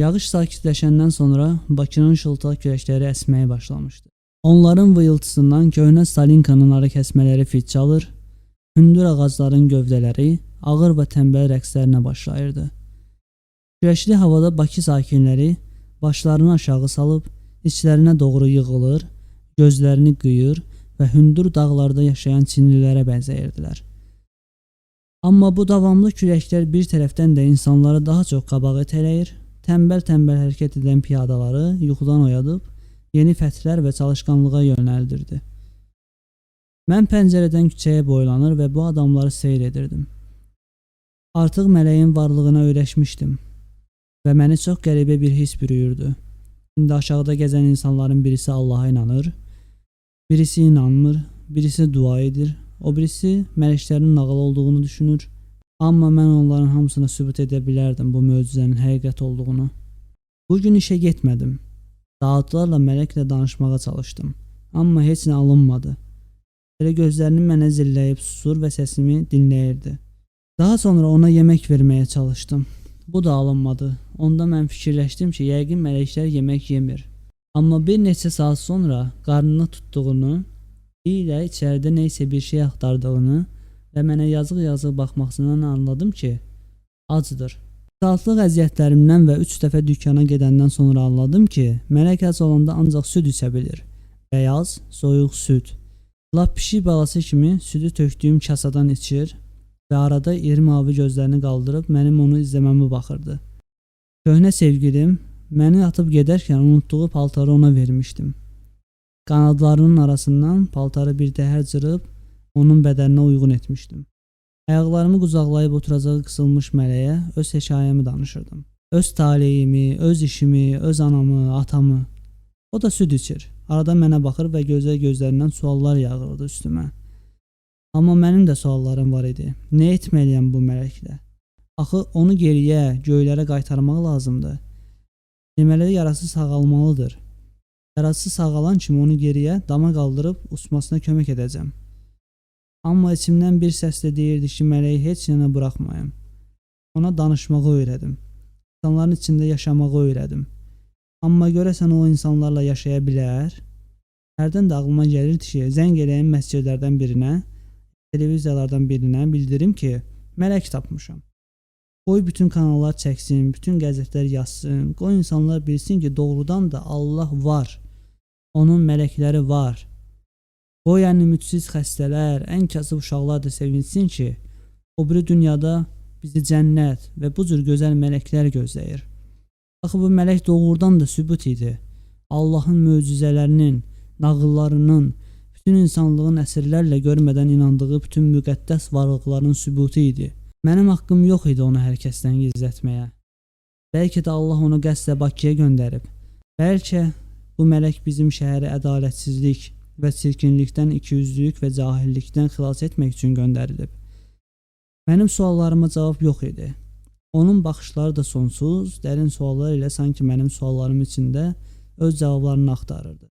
Yağış sakitləşəndən sonra Bakının şıltaq küləkləri əsməyə başlamışdı. Onların vıyıltısından köhnə Stalinkanın arı kəsmələri fit çalır, hündür ağacların gövdələri ağır və tənbəl rəqslərinə başlayırdı. Güləşli havada Bakı sakinləri başlarını aşağı salıb içlərinə doğru yığılır, gözlərini qıyır və hündür dağlarda yaşayan Çinlilərə bənzəyirdilər. Amma bu davamlı küləklər bir tərəfdən də insanları daha çox qabağa itələyir, tənbəl-tənbəl hərəkət edən piyadaları yuxudan oyadıb yeni fəthlər və çalışqanlığa yönəldirdi. Mən pəncərədən küçəyə boylanır və bu adamları seyr edirdim. Artıq mələyin varlığına öyrəşmişdim və məni çox qəribə bir his bürüyürdü. İndi aşağıda gəzən insanların birisi Allaha inanır, birisi inanmır, birisi dua edir, o birisi mələklərin nağıl olduğunu düşünür. Amma mən onların hamısına sübut edə bilərdim bu möcüzənin həqiqət olduğunu. Bu gün işə getmədim. Saatlarla mələklə danışmağa çalışdım, amma heç nə alınmadı. Elə gözlərini mənə zilləyib susur və səsimi dinləyirdi. Daha sonra ona yemək verməyə çalışdım. Bu da alınmadı. Onda mən fikirləşdim ki, yəqin mələklər yemək yemir. Amma bir neçə saat sonra qarnını tutduğunu, ilə içəridə nə isə bir şey axtardığını və mənə yazıq-yazıq baxmasından anladım ki, acdır. Saatlıq əziyyətlərimdən və 3 dəfə dükana gedəndən sonra anladım ki, mələk ac olanda ancaq süd içə bilir. Bəyaz, soyuq süd. Lap pişik balası kimi südü tökdüyüm kasadan içir və arada iri mavi gözlərini qaldırıb mənim onu izləməmə baxırdı. Köhnə sevgilim məni atıb gedərkən unutduğu paltarı ona vermişdim. Qanadlarının arasından paltarı bir dəhər cırıb onun bədəninə uyğun etmişdim. Ayaqlarımı qucaqlayıb oturacağı qısılmış mələyə öz hekayəmi danışırdım. Öz taleyimi, öz işimi, öz anamı, atamı. O da süd içir. Arada mənə baxır və gözəl gözlərindən suallar yağırdı üstümə. Amma mənim də suallarım var idi. Nə etməliyəm bu mələklə? Axı onu geriyə, göylərə qaytarmaq lazımdır. Deməli yarası sağalmalıdır. Yarası sağalan kimi onu geriyə dama qaldırıb uçmasına kömək edəcəm. Amma içimdən bir səslə deyirdi ki, mələyi heç yana buraxmayım. Ona danışmağı öyrədim. İnsanların içində yaşamağı öyrədim. Amma görəsən o insanlarla yaşaya bilər? Hərdən də ağlıma gəlirdi ki, zəng eləyim məscidlərdən birinə, televiziyalardan birinə bildirim ki, mələk tapmışam. Qoy bütün kanallar çəksin, bütün qəzetlər yazsın, qoy insanlar bilsin ki, doğrudan da Allah var. Onun mələkləri var. Qoy ən ümidsiz xəstələr, ən kasıb uşaqlar da sevinsin ki, o biri dünyada bizi cənnət və bu cür gözəl mələklər gözləyir. Axı bu mələk doğrudan da sübut idi. Allahın möcüzələrinin, nağıllarının, bütün insanlığın əsrlərlə görmədən inandığı bütün müqəddəs varlıqların sübutu idi. Mənim haqqım yox idi onu hər kəsdən gizlətməyə. Bəlkə də Allah onu qəsdə Bakıya göndərib. Bəlkə bu mələk bizim şəhəri ədalətsizlik və çirkinlikdən, ikiyüzlülük və cahillikdən xilas etmək üçün göndərilib. Mənim suallarıma cavab yox idi. Onun baxışları da sonsuz, dərin suallar ilə sanki mənim suallarım içində öz cavablarını axtarırdı.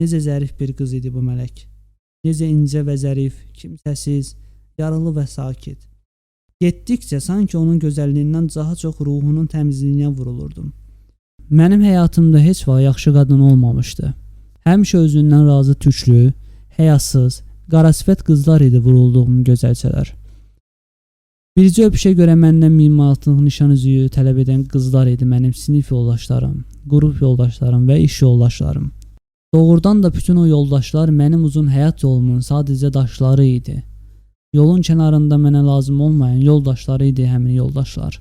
Necə zərif bir qız idi bu mələk. Necə incə və zərif, kimsəsiz, yaralı və sakit. Getdikcə sanki onun gözəlliyindən daha çox ruhunun təmizliyinə vurulurdum. Mənim həyatımda heç vaxt yaxşı qadın olmamışdı. Həmişə özündən razı tüklü, həyasız, qarasifət qızlar idi vurulduğum gözəlçələr. Bircə öpüşə görə məndən 1000 manatlıq nişan üzüyü tələb edən qızlar idi mənim sinif yoldaşlarım, qrup yoldaşlarım və iş yoldaşlarım. Doğrudan da bütün o yoldaşlar mənim uzun həyat yolumun sadəcə daşları idi. Yolun kənarında mənə lazım olmayan yoldaşları idi həmin yoldaşlar.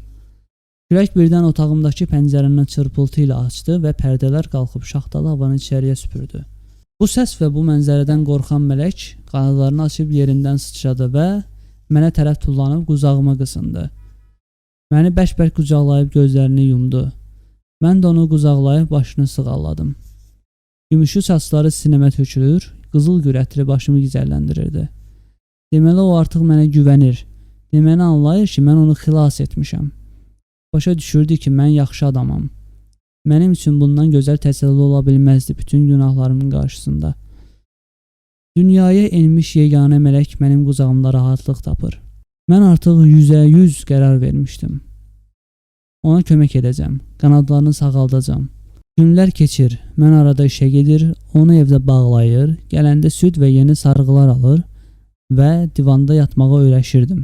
Kürək birdən otağımdakı pəncərəni çırpıltı ilə açdı və pərdələr qalxıb şaxtalı havanı içəriyə süpürdü. Bu səs və bu mənzərədən qorxan mələk qanadlarını açıb yerindən sıçradı və mənə tərəf tullanıb qucağıma qısındı. Məni bərk-bərk qucaqlayıb gözlərini yumdu. Mən də onu qucaqlayıb başını sığalladım. Gümüşü saçları sinəmə tökülür, qızıl gül ətri başımı gizəlləndirirdi. Deməli o artıq mənə güvənir. Deməli anlayır ki, mən onu xilas etmişəm. Başa düşürdü ki, mən yaxşı adamam. Mənim üçün bundan gözəl təsəlli ola bilməzdi bütün günahlarımın qarşısında. Dünyaya enmiş yeganə mələk mənim qucağımda rahatlıq tapır. Mən artıq 100-ə 100 qərar vermişdim. Ona kömək edəcəm. Qanadlarını sağaldacağam. Günlər keçir. Mən arada işə gedir, onu evdə bağlayır, gələndə süd və yeni sarğılar alır və divanda yatmağa öyrəşirdim.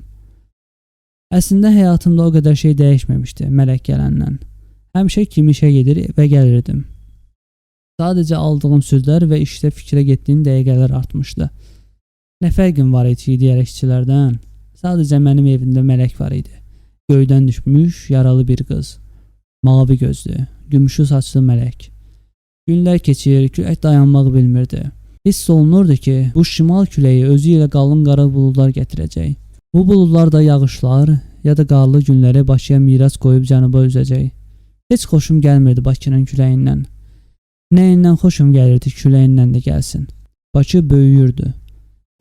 Əslində həyatımda o qədər şey dəyişməmişdi Mələk gələndən. Həmişə kimi işə gedir və gəlirdim. Sadəcə aldığım sözlər və işdə fikrə getdiyim dəqiqələr artmışdı. Nə fərqim var idi digər işçilərdən? Sadəcə mənim evimdə mələk var idi. Göydən düşmüş, yaralı bir qız. Mavi gözlü, gümüşü saçlı mələk. Günlər keçir, külək dayanmaq bilmirdi. Hiss olunurdu ki, bu şimal küləyi özü ilə qalın qara buludlar gətirəcək. Bu buludlar da yağışlar ya da qarlı günləri Bakıya miras qoyub cənuba üzəcək. Heç xoşum gəlmirdi Bakının küləyindən. Nəyindən xoşum gəlirdi küləyindən də gəlsin. Bakı böyüyürdü.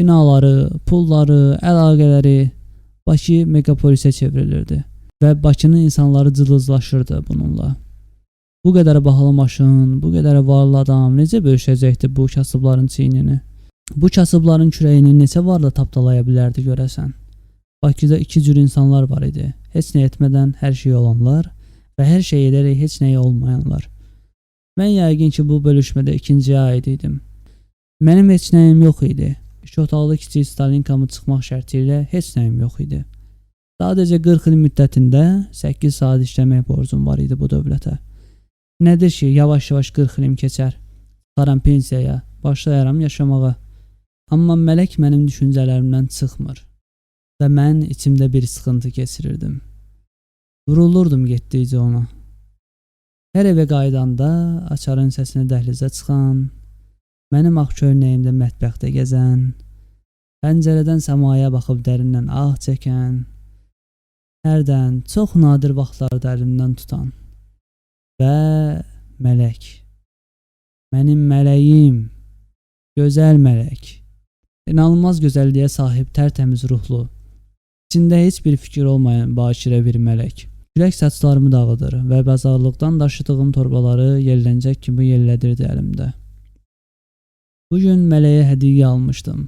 Binaları, pulları, əlaqələri Bakı megapolisə çevrilirdi və Bakının insanları cılızlaşırdı bununla. Bu qədər bahalı maşın, bu qədər varlı adam necə bölüşəcəkdi bu kasıbların çiynini? Bu kasıbların kürəyini neçə varla tapdalaya bilərdi görəsən? Bakıda iki cür insanlar var idi. Heç nə etmədən hər şey olanlar və hər şey edərək heç nəyi olmayanlar. Mən yəqin ki, bu bölüşmədə ikinciyə aid idim. Mənim heç nəyim yox idi. İki otaqlı kiçik Stalinkamı çıxmaq şərti ilə heç nəyim yox idi. Sadəcə 40 il müddətində 8 saat işləmək borcum var idi bu dövlətə. Nədir ki, yavaş-yavaş 40 ilim keçər. Çıxaram pensiyaya, başlayaram yaşamağa. Amma mələk mənim düşüncələrimdən çıxmır və mən içimdə bir sıxıntı keçirirdim. Vurulurdum getdikcə ona. Hər evə qayıdanda açarın səsini dəhlizə çıxan, mənim ağ köynəyimdə mətbəxdə gəzən, pəncərədən səmaya baxıb dərindən ah çəkən, hərdən çox nadir vaxtlarda əlimdən tutan və mələk. Mənim mələyim, gözəl mələk. İnanılmaz gözəlliyə sahib tərtəmiz ruhlu, İçində heç bir fikir olmayan bakirə bir mələk. Külək saçlarımı dağıdır və bazarlıqdan daşıdığım torbaları yelləncək kimi yellədirdi əlimdə. Bu gün mələyə hədiyyə almışdım.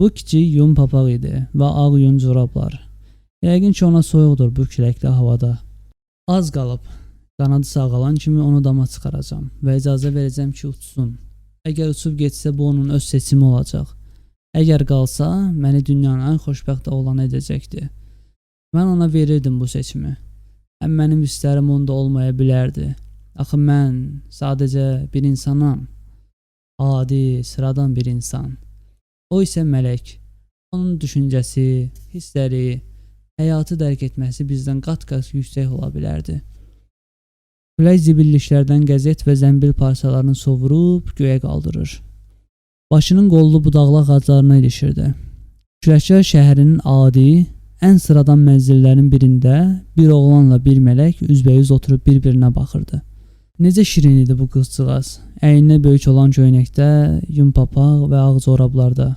Bu kiçik yun papaq idi və ağ yun corablar. Yəqin ki ona soyuqdur bu küləkli havada. Az qalıb. Qanadı sağalan kimi onu dama çıxaracam və icazə verəcəm ki uçsun. Əgər uçub getsə bu onun öz seçimi olacaq. Əgər qalsa, məni dünyanın ən xoşbəxt oğlanı edəcəkdi. Mən ona verirdim bu seçimi. Həm mənim hisslərim onda olmaya bilərdi. Axı mən sadəcə bir insanam. Adi, sıradan bir insan. O isə mələk. Onun düşüncəsi, hissləri, həyatı dərk etməsi bizdən qat-qat yüksək ola bilərdi. Külək zibillişlərdən qəzet və zəmbil parçalarını sovurub göyə qaldırır. Başının qollu budaqlı ağaclarına ilişirdi. Kürəkçilər şəhərinin adi, ən sıradan mənzillərin birində bir oğlanla bir mələk üzbəüz oturub bir-birinə baxırdı. Necə şirin idi bu qızcığaz. Əyninə böyük olan köynəkdə, yun papaq və ağ corablarda.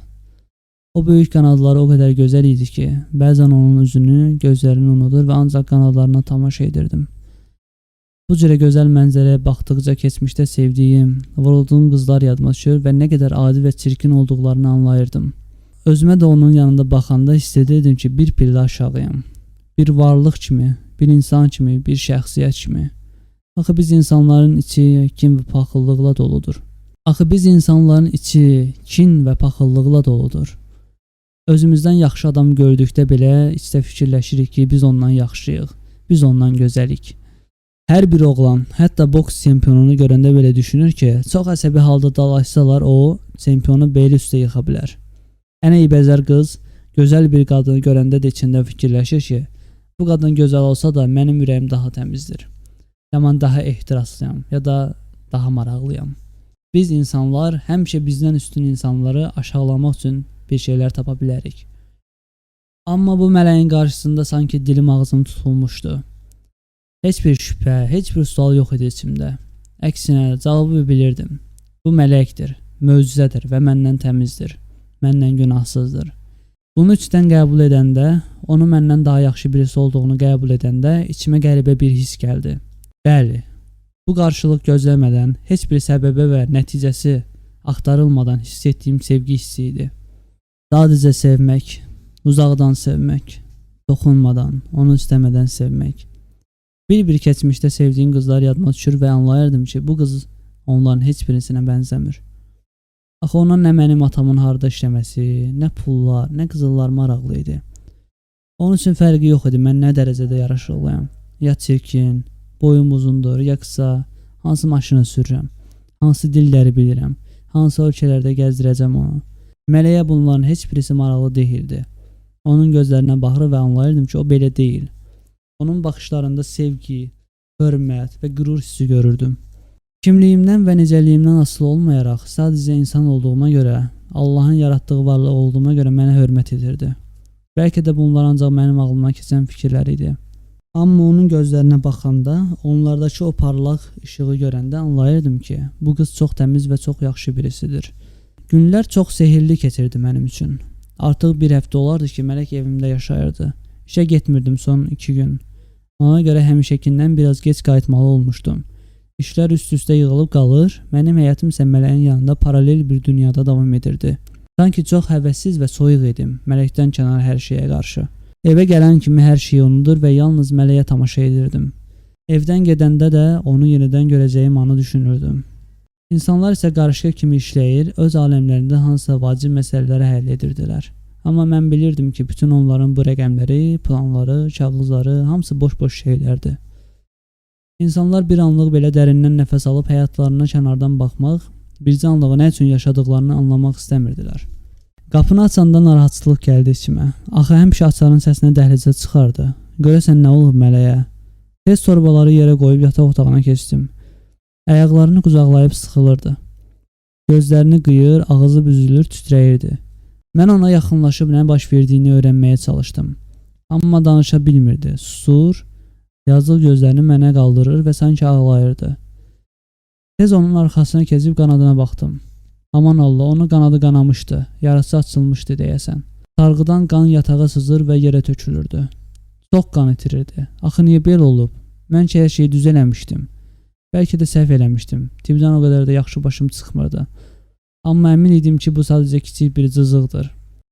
O böyük qanadları o qədər gözəl idi ki, bəzən onun üzünü, gözlərini unudur və ancaq qanadlarına tamaşa edirdim. Bu cürə gözəl mənzərəyə baxdıqca keçmişdə sevdiyim, vurulduğum qızlar yadıma düşür və nə qədər adi və çirkin olduqlarını anlayırdım. Özümə də onun yanında baxanda hiss edirdim ki, bir pillə aşağıyam. Bir varlıq kimi, bir insan kimi, bir şəxsiyyət kimi. Axı biz insanların içi kin və paxıllıqla doludur. Axı biz insanların içi kin və paxıllıqla doludur. Özümüzdən yaxşı adam gördükdə belə içdə fikirləşirik ki, biz ondan yaxşıyıq, biz ondan gözəlik. Hər bir oğlan, hətta boks çempionunu görəndə belə düşünür ki, çox əsəbi halda dalaşsalar o çempionu bel üstə yıxa bilər. Ən eybəcər qız gözəl bir qadını görəndə də içində fikirləşir ki, bu qadın gözəl olsa da mənim ürəyim daha təmizdir. Yaman daha ehtiraslıyam ya da daha maraqlıyam. Biz insanlar həmişə bizdən üstün insanları aşağılamaq üçün bir şeylər tapa bilərik. Amma bu mələyin qarşısında sanki dilim ağzım tutulmuşdu. Heç bir şübhə, heç bir sual yox idi içimdə. Əksinə, cavabı bilirdim. Bu mələkdir, möcüzədir və məndən təmizdir, məndən günahsızdır. Bunu içdən qəbul edəndə, onu məndən daha yaxşı birisi olduğunu qəbul edəndə içimə qəribə bir hiss gəldi. Bəli, bu qarşılıq gözləmədən, heç bir səbəbə və nəticəsi axtarılmadan hiss etdiyim sevgi hissi idi. Sadəcə sevmək, uzaqdan sevmək, toxunmadan, onu istəmədən sevmək. Bir-bir keçmişdə sevdiyin qızlar yadıma düşür və anlayırdım ki, bu qız onların heç birisinə bənzəmir. Axı ona nə mənim atamın harda işləməsi, nə pullar, nə qızıllar maraqlı idi. Onun üçün fərqi yox idi mən nə dərəcədə yaraşıqlıyam. Ya çirkin, boyum uzundur, ya qısa, hansı maşını sürürəm, hansı dilləri bilirəm, hansı ölkələrdə gəzdirəcəm onu. Mələyə bunların heç birisi maraqlı deyildi. Onun gözlərinə baxır və anlayırdım ki, o belə deyil. Onun baxışlarında sevgi, hörmət və qürur hissi görürdüm. Kimliyimdən və necəliyimdən asılı olmayaraq, sadəcə insan olduğuma görə, Allahın yaratdığı varlıq olduğuma görə mənə hörmət edirdi. Bəlkə də bunlar ancaq mənim ağlıma keçən fikirlər idi. Amma onun gözlərinə baxanda, onlardakı o parlaq işığı görəndə anlayırdım ki, bu qız çox təmiz və çox yaxşı birisidir. Günlər çox sehirli keçirdi mənim üçün. Artıq bir həftə olardı ki, Mələk evimdə yaşayırdı. İşə getmirdim son 2 gün. Ona görə həmişəkindən biraz gec qayıtmalı olmuşdum. İşlər üst-üstə yığılıb qalır, mənim həyatım isə mələyin yanında paralel bir dünyada davam edirdi. Sanki çox həvəssiz və soyuq idim, mələkdən kənar hər şeyə qarşı. Evə gələn kimi hər şeyi unudur və yalnız mələyə tamaşa edirdim. Evdən gedəndə də onu yenidən görəcəyim anı düşünürdüm. İnsanlar isə qarışqa kimi işləyir, öz aləmlərində hansısa vacib məsələləri həll edirdilər. Amma mən bilirdim ki, bütün onların bu rəqəmləri, planları, kağızları hamısı boş-boş şeylərdir. İnsanlar bir anlıq belə dərindən nəfəs alıb həyatlarına kənardan baxmaq, bircə anlığı nə üçün yaşadıqlarını anlamaq istəmirdilər. Qapını açanda narahatçılıq gəldi içimə. Axı həmişə açarın səsinə dəhlizə çıxardı. Görəsən nə olub mələyə? Tez torbaları yerə qoyub yataq otağına keçdim. Ayaqlarını qucaqlayıb sıxılırdı. Gözlərini qıyır, ağzı büzülür, titrəyirdi. Mən ona yaxınlaşıb nə baş verdiyini öyrənməyə çalışdım. Amma danışa bilmirdi. Susur, yazıq gözlərini mənə qaldırır və sanki ağlayırdı. Tez onun arxasına keçib qanadına baxdım. Aman Allah, onun qanadı qanamışdı, yarası açılmışdı deyəsən. Sarğıdan qan yatağa sızır və yerə tökülürdü. Çox qan itirirdi. Axı niyə belə olub? Mən ki hər şeyi düz eləmişdim. Bəlkə də səhv eləmişdim. Tibdən o qədər də yaxşı başım çıxmırdı. Amma əmin idim ki, bu sadəcə kiçik bir cızıqdır.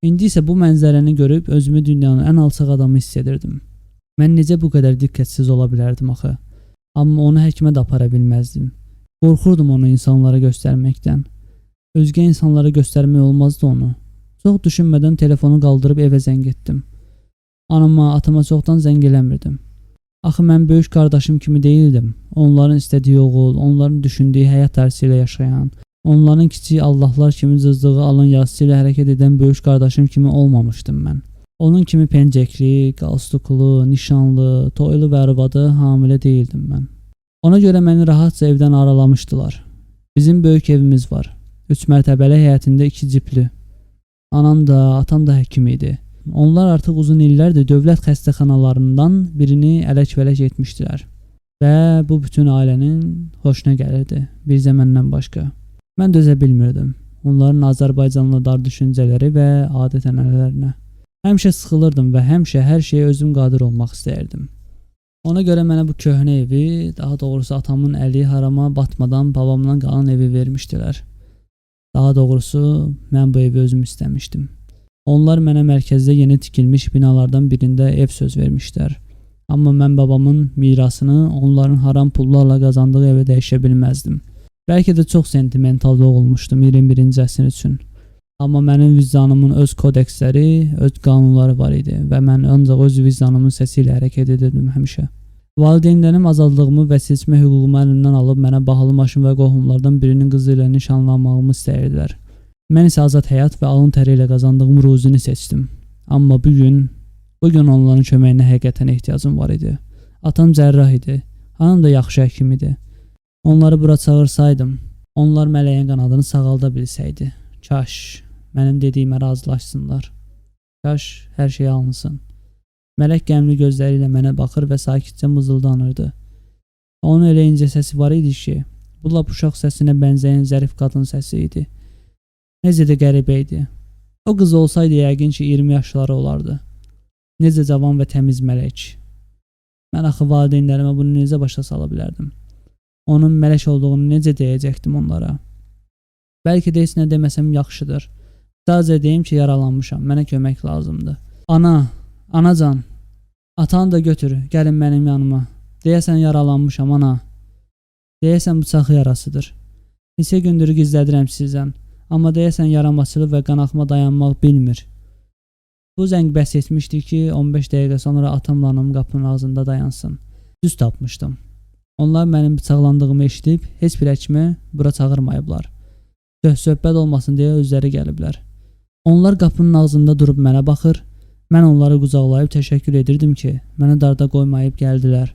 İndi isə bu mənzərəni görüb özümü dünyanın ən alçaq adamı hiss edirdim. Mən necə bu qədər diqqətsiz ola bilərdim axı? Amma onu həkimə də apara bilməzdim. Qorxurdum onu insanlara göstərməkdən. Özgə insanlara göstərmək olmazdı onu. Çox düşünmədən telefonu qaldırıb evə zəng etdim. Anama, atama çoxdan zəng eləmirdim. Axı mən böyük qardaşım kimi deyildim. Onların istədiyi oğul, onların düşündüyü həyat tərzi ilə yaşayan, onların kiçik Allahlar kimi cızdığı alın yazısı ilə hərəkət edən böyük qardaşım kimi olmamışdım mən. Onun kimi pencəkli, qalstuklu, nişanlı, toylu və arvadı hamilə deyildim mən. Ona görə məni rahatca evdən aralamışdılar. Bizim böyük evimiz var. 3 mərtəbəli həyətində 2 cipli. Anam da, atam da həkim idi. Onlar artıq uzun illərdir dövlət xəstəxanalarından birini ələk-vələk etmişdilər. Və bu bütün ailənin xoşuna gəlirdi, bircə məndən başqa. Mən dözə bilmirdim onların Azərbaycanlı dar düşüncələri və adət-ənənələrinə. Həmişə sıxılırdım və həmişə hər şeyə özüm qadir olmaq istəyirdim. Ona görə mənə bu köhnə evi, daha doğrusu atamın əli harama batmadan babamdan qalan evi vermişdilər. Daha doğrusu mən bu evi özüm istəmişdim. Onlar mənə mərkəzdə yeni tikilmiş binalardan birində ev söz vermişlər. Amma mən babamın mirasını onların haram pullarla qazandığı evə dəyişə bilməzdim. Bəlkə də çox sentimental olmuşdum 21-ci əsr üçün. Amma mənim vicdanımın öz kodeksləri, öz qanunları var idi və mən ancaq öz vicdanımın səsi ilə hərəkət edirdim həmişə. Valideynlərim azadlığımı və seçmə hüququmu əlimdən alıb mənə bahalı maşın və qohumlardan birinin qızı ilə nişanlanmağımı istəyirdilər. Mən isə azad həyat və alın təri ilə qazandığım ruzini seçdim. Amma bu gün, bu gün onların köməyinə həqiqətən ehtiyacım var idi. Atam cərrah idi. Anam da yaxşı həkim idi. Onları bura çağırsaydım, onlar mələyin qanadını sağalda bilsəydi. Kaş mənim dediyimə razılaşsınlar. Kaş hər şey alınsın. Mələk qəmli gözləri ilə mənə baxır və sakitcə mızıldanırdı. Onun elə incə səsi var idi ki, bu lap uşaq səsinə bənzəyən zərif qadın səsi idi. Necə də qəribə idi. O qız olsaydı yəqin ki 20 yaşları olardı. Necə cavan və təmiz mələk. Mən axı valideynlərimə bunu necə başa sala bilərdim? Onun mələk olduğunu necə deyəcəkdim onlara? Bəlkə də heç nə deməsəm yaxşıdır. Sadəcə deyim ki, yaralanmışam. Mənə kömək lazımdır. Ana, anacan. Atanı da götür, gəlin mənim yanıma. Deyəsən yaralanmışam ana. Deyəsən bıçaq yarasıdır. Neçə gündür gizlədirəm sizdən, amma deyəsən yaram açılıb və qanaxma dayanmaq bilmir. Bu zəng bəs etmişdi ki, 15 dəqiqə sonra atamla anam qapının ağzında dayansın. Düz tapmışdım. Onlar mənim bıçaqlandığımı eşidib heç bir həkimi bura çağırmayıblar. Söhbət olmasın deyə özləri gəliblər. Onlar qapının ağzında durub mənə baxır. Mən onları qucaqlayıb təşəkkür edirdim ki, məni darda qoymayıb gəldilər.